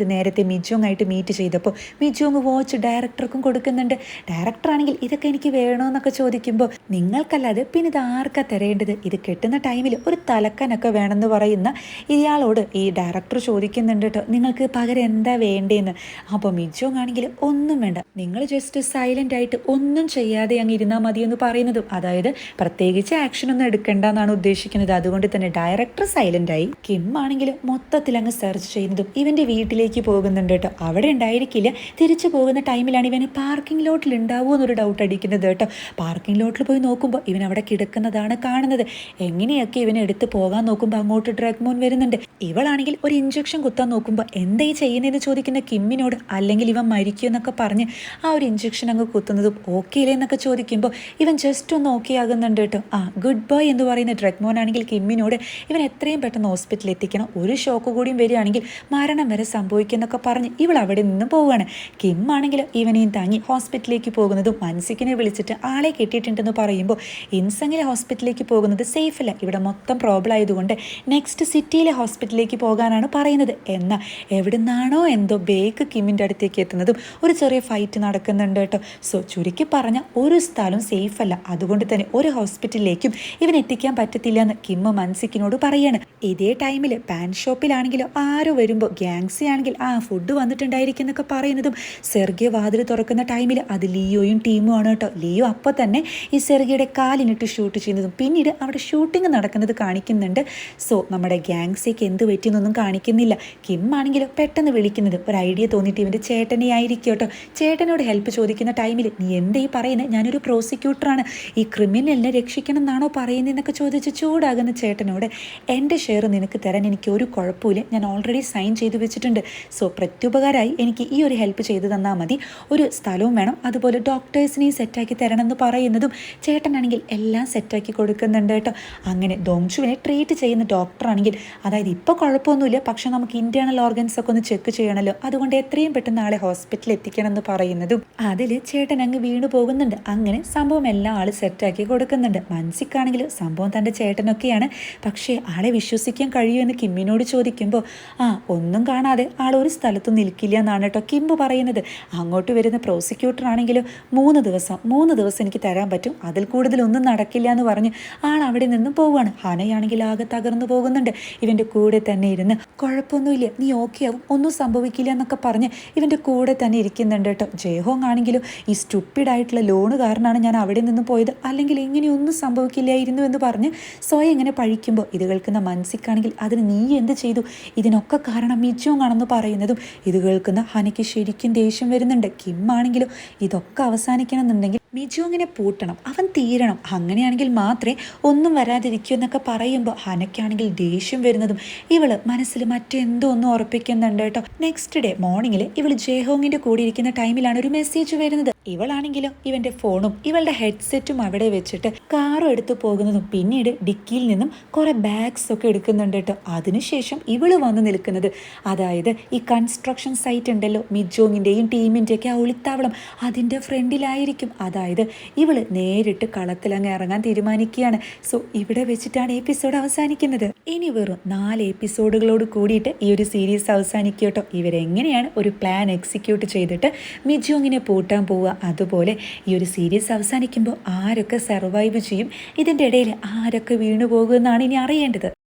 നേരത്തെ മിജോങ് ആയിട്ട് മീറ്റ് ചെയ്തപ്പോൾ മിജോങ് വാച്ച് ഡയറക്ടർക്കും കൊടുക്കുന്നുണ്ട്. ഡയറക്ടർ ആണെങ്കിൽ ഇതൊക്കെ എനിക്ക് വേണമെന്നൊക്കെ ചോദിക്കുമ്പോൾ നിങ്ങൾക്കല്ലാതെ പിന്നെ ഇത് ആർക്കാ തരേണ്ടത്? ഇത് കെട്ടുന്ന ടൈമിൽ ഒരു തലക്കനൊക്കെ വേണമെന്ന് പറയുന്ന ഇയാളോട് ഈ ഡയറക്ടർ ചോദിക്കുന്നുണ്ട് കേട്ടോ നിങ്ങൾക്ക് പകരം എന്താ വേണ്ടേന്ന്? അപ്പോൾ മിജോങ് ആണെങ്കിൽ ഒന്നും വേണ്ട. നിങ്ങൾ ജസ്റ്റ് സൈലന്റ് ആയിട്ട് ഒന്നും ചെയ്യാതെ അങ്ങ് ഇരുന്നാൽ മതി എന്ന് പറയുന്നതും അതായത് പ്രത്യേകിച്ച് ആക്ഷൻ ഒന്നും എടുക്കേണ്ട എന്നാണ് ഉദ്ദേശിക്കുന്നത്. അതുകൊണ്ട് തന്നെ ഡയറക്ടർ സൈലന്റ് ആയി. കിം ആണെങ്കിൽ മൊത്തത്തിൽ അങ്ങ് സെർച്ച് ചെയ്യുന്നതും ഇവന്റെ വീട്ടിലേക്ക് പോകുന്നുണ്ട് കേട്ടോ. അവിടെ ഉണ്ടായിരിക്കില്ല. തിരിച്ചു പോകുന്ന ടൈമിലാണ് ഇവന് പാർക്കിംഗ് ലോട്ടിൽ ഉണ്ടാവുമോ എന്നൊരു ഡൗട്ട് അടിക്കുന്നത് കേട്ടോ. പാർക്കിംഗ് ലോട്ടിൽ പോയി നോക്കുമ്പോൾ ഇവൻ അവിടെ കിടക്കുന്നതാണ് കാണുന്നത്. എങ്ങനെയൊക്കെ ഇവനെ എടുത്ത് പോകാൻ നോക്കുമ്പോൾ അങ്ങോട്ട് ഡ്രഗ് മോൻ വരുന്നുണ്ട്. ഇവളാണെങ്കിൽ ഒരു ഇഞ്ചക്ഷൻ കുത്താൻ നോക്കുമ്പോൾ എന്താ ഈ ചെയ്യുന്നതെന്ന് ചോദിക്കുന്ന കിമ്മിനോട് അല്ലെങ്കിൽ ഇവൻ മരിക്കും എന്നൊക്കെ പറഞ്ഞ് ആ ഒരു ഇഞ്ചക്ഷൻ അങ്ങ് കുത്തുന്നതും ഓക്കെ ഇല്ലേ എന്നൊക്കെ ചോദിക്കുമ്പോൾ ഇവൻ ജസ്റ്റ് ഒന്ന് ഓക്കെ ആകുന്നുണ്ട് കേട്ടോ. ആ ഗുഡ് ബോയ് എന്ന് പറയുന്ന ഡ്രഗ് മോൻ ആണെങ്കിൽ കിമ്മിനോട് ഇവൻ എത്രയും പെട്ടെന്ന് ഹോസ്പിറ്റലിൽ എത്തിക്കണം. ഒരു ഷോക്ക് കൂടിയും വരികയാണെങ്കിൽ മരണം വരെ സംഭവിക്കുന്നൊക്കെ പറഞ്ഞ് ഇവൾ അവിടെ നിന്ന് പോവുകയാണ്. കിം ആണെങ്കിൽ ഇവനെയും താങ്ങി ഹോസ്പിറ്റലിലേക്ക് പോകുന്നതും മനസ്സിക്കിനെ വിളിച്ചിട്ട് ആളെ കെട്ടിയിട്ടുണ്ടെന്ന് പറയുമ്പോൾ ഇൻസങ്ങിലെ ഹോസ്പിറ്റലിലേക്ക് പോകുന്നത് സേഫ് അല്ല ഇവിടെ മൊത്തം പ്രോബ്ലം ആയതുകൊണ്ട് നെക്സ്റ്റ് സിറ്റിയിലെ ഹോസ്പിറ്റലിലേക്ക് പോകാനാണ് പറയുന്നത്. എന്നാൽ എവിടെ നിന്നാണോ എന്തോ ബേക്ക് കിമ്മിന്റെ അടുത്തേക്ക് എത്തുന്നതും ഒരു ചെറിയ ഫൈറ്റ് നടക്കുന്നുണ്ട് കേട്ടോ. സോ ചുരുക്കി പറഞ്ഞ ഒരു സ്ഥലം സേഫ് അല്ല അതുകൊണ്ട് തന്നെ ഒരു ഹോസ്പിറ്റലിലേക്കും ഇവൻ എത്തിക്കാൻ പറ്റത്തില്ല എന്ന് കിമ്മ് മൻസിക്കിനോട് പറയാണ്. ഇതേ ടൈമിൽ പാൻ ഷോപ്പിലാണെങ്കിലും ആരോ വരുമ്പോൾ ഗ്യാങ്സി ആണെങ്കിൽ ആ ഫുഡ് വന്നിട്ടുണ്ടായിരിക്കും എന്നൊക്കെ പറയുന്നതും സെർഗിയ വാതിൽ തുറക്കുന്ന ടൈമിൽ അത് ലിയോയും ടീമും ആണ് കേട്ടോ. ലിയോ അപ്പോൾ തന്നെ ഈ സെർഗിയുടെ കാലിനിട്ട് ഷൂട്ട് ചെയ്യുന്നതും പിന്നീട് അവിടെ ഷൂട്ടിംഗ് നടക്കുന്നത് കാണിക്കുന്നുണ്ട്. സോ നമ്മുടെ ഗ്യാങ്സിക്ക് എന്ത് പറ്റിയെന്നൊന്നും കാണിക്കുന്നില്ല. കിം ആണെങ്കിലും പെട്ടെന്ന് വിളിക്കുന്നത് ഒരു ഐഡിയ തോന്നിയിട്ട് ഇവന്റെ ചേട്ടനെ ആയിരിക്കും കേട്ടോ. ചേട്ടനോട് ഹെൽപ്പ് ചോദിക്കുന്ന ടൈമിൽ നീ എന്തേ പറയുന്നത് ഞാനൊരു പ്രോസിക്യൂട്ടറാണ് ഈ ക്രിമിനലിനെ രക്ഷിക്കണം എന്നാണോ പറയുന്നതെന്നൊക്കെ ചോദിച്ച് ചൂടാകുന്ന ചേട്ടനോട് എന്റെ ഷെയർ നിനക്ക് തരാൻ എനിക്ക് ഒരു കുഴപ്പമില്ല ഞാൻ ഓൾറെഡി സൈൻ ചെയ്തു വെച്ചിട്ടുണ്ട്. സോ പ്രത്യുപകാരമായി എനിക്ക് ഈ ഒരു ഹെൽപ്പ് ചെയ്തു തന്നാൽ മതി. ഒരു സ്ഥലവും വേണം. അതുപോലെ ഡോക്ടേഴ്സിനെയും സെറ്റാക്കി തരണം എന്ന് പറയുന്നതും ചേട്ടനാണെങ്കിൽ എല്ലാം സെറ്റാക്കി കൊടുക്കുന്നുണ്ട് കേട്ടോ. അങ്ങനെ ദോങ്ഷുവിനെ ട്രീറ്റ് ചെയ്യുന്ന ഡോക്ടറാണെങ്കിൽ അതായത് ഇപ്പോൾ കുഴപ്പമൊന്നുമില്ല പക്ഷെ നമുക്ക് ഇന്റേണൽ ഓർഗൻസ് ഒക്കെ ഒന്ന് ചെക്ക് ചെയ്യണമല്ലോ അതുകൊണ്ട് എത്രയും പെട്ടെന്ന് ആളെ ഹോസ്പിറ്റലിൽ എത്തിക്കണം എന്ന് പറയുന്നതും. അതിൽ ചേട്ടൻ അങ്ങ് വീണു പോകുന്നുണ്ട്. അങ്ങനെ സംഭവം എല്ലാം ആൾ സെറ്റാക്കി കൊടുക്കുന്നുണ്ട്. മനസ്സിക്കാണെങ്കിൽ സംഭവം തന്റെ ചേട്ടനൊക്കെയാണ്. പക്ഷേ ആളെ വിശ്വസിക്കാൻ കഴിയുമെന്ന് കിമ്മിനോട് ചോദിക്കുമ്പോൾ ആ ഒന്നും കാണാതെ ആൾ ഒരു സ്ഥലത്തും നിൽക്കില്ല എന്നാണ് കേട്ടോ കിമ്പ് പറയുന്നത്. അങ്ങോട്ട് വരുന്ന പ്രോസിക്യൂട്ടർ ആണെങ്കിലും മൂന്ന് ദിവസം മൂന്ന് ദിവസം എനിക്ക് തരാൻ പറ്റും. അതിൽ കൂടുതലൊന്നും നടക്കില്ല എന്ന് പറഞ്ഞ് ആൾ അവിടെ നിന്നും പോവുകയാണ് ഹനയാണെങ്കിൽ ആകെ തകർന്നു പോകുന്നുണ്ട്. ഇവന്റെ കൂടെ തന്നെ ഇരുന്ന് കുഴപ്പമൊന്നുമില്ല നീ ഓക്കെ ആവും ഒന്നും സംഭവിക്കില്ല എന്നൊക്കെ പറഞ്ഞ് ഇവന്റെ കൂടെ തന്നെ ഇരിക്കുന്നുണ്ട് കേട്ടോ. ജയഹോങ് ആണെങ്കിലും ഈ സ്റ്റുപ്പിഡായിട്ടുള്ള ലോണ് കാരണമാണ് ഞാൻ അവിടെ നിന്ന് പോയത്. അല്ലെങ്കിൽ ഇങ്ങനെയൊന്നും സംഭവിക്കില്ലായിരുന്നു എന്ന് പറഞ്ഞ് സ്വയം ഇങ്ങനെ പഴിക്കുമ്പോൾ ഇത് കേൾക്കുന്ന മനസ്സിക്കാണെങ്കിൽ അതിന് നീ എന്ത് ചെയ്തു? ഇതിനൊക്കെ കാരണം മിജോങ് ആണെന്ന് പറയുന്നതും ഇത് കേൾക്കുന്ന ഹനയ്ക്ക് ശരിക്കും ദേഷ്യം വരുന്നുണ്ട്. കിം ആണെങ്കിലും ഇതൊക്കെ അവസാനിക്കണമെന്നുണ്ടെങ്കിൽ മിജു അങ്ങനെ പൂട്ടണം അവൻ തീരണം. അങ്ങനെയാണെങ്കിൽ മാത്രമേ ഒന്നും വരാതിരിക്കൂ എന്നൊക്കെ പറയുമ്പോൾ ഹനയ്ക്കാണെങ്കിൽ ദേഷ്യം വരുന്നതും ഇവൾ മനസ്സിൽ മറ്റെന്തോ ഒന്നും ഉറപ്പിക്കുന്നുണ്ട് കേട്ടോ. നെക്സ്റ്റ് ഡേ മോർണിംഗിൽ ഇവൾ ജയഹോങ്ങിന്റെ കൂടെ ഇരിക്കുന്ന ടൈമിലാണ് ഒരു മെസ്സേജ് വരുന്നത്. ഇവളാണെങ്കിലും ഇവന്റെ ഫോണും ഇവളുടെ ഹെഡ്സെറ്റും അവിടെ വെച്ചിട്ട് കാറും എടുത്തു പോകുന്നതും പിന്നീട് ഡിക്കിയിൽ നിന്നും കുറെ ബാഗ്സ് ഒക്കെ എടുക്കുന്നുണ്ട് കേട്ടോ. അതിനുശേഷം ഇവൾ വന്ന് നിൽക്കുന്നത്. അതായത് ഈ കൺസ്ട്രക്ഷൻ സൈറ്റ് ഉണ്ടല്ലോ മിജോങ്ങിന്റെയും ടീമിന്റെയൊക്കെ ആ ഒളിത്താവളം അതിന്റെ ഫ്രണ്ടിലായിരിക്കും. അതായത് ഇവൾ നേരിട്ട് കളത്തിലങ്ങ് ഇറങ്ങാൻ തീരുമാനിക്കുകയാണ്. സോ ഇവിടെ വെച്ചിട്ടാണ് എപ്പിസോഡ് അവസാനിക്കുന്നത്. ഇനി വെറും നാല് എപ്പിസോഡുകളോട് കൂടിയിട്ട് ഈ ഒരു സീരീസ് അവസാനിക്കും കേട്ടോ. ഇവരെങ്ങനെയാണ് ഒരു പ്ലാൻ എക്സിക്യൂട്ട് ചെയ്തിട്ട് മിജോങ്ങിനെ പൂട്ടാൻ പോവുക? അതുപോലെ ഈ ഒരു സീരീസ് അവസാനിക്കുമ്പോൾ ആരൊക്കെ സർവൈവ് ചെയ്യും? ഇതിന്റെ ഇടയിൽ ആരൊക്കെ വീണു പോകുമെന്നാണ് ഇനി അറിയേണ്ടത്.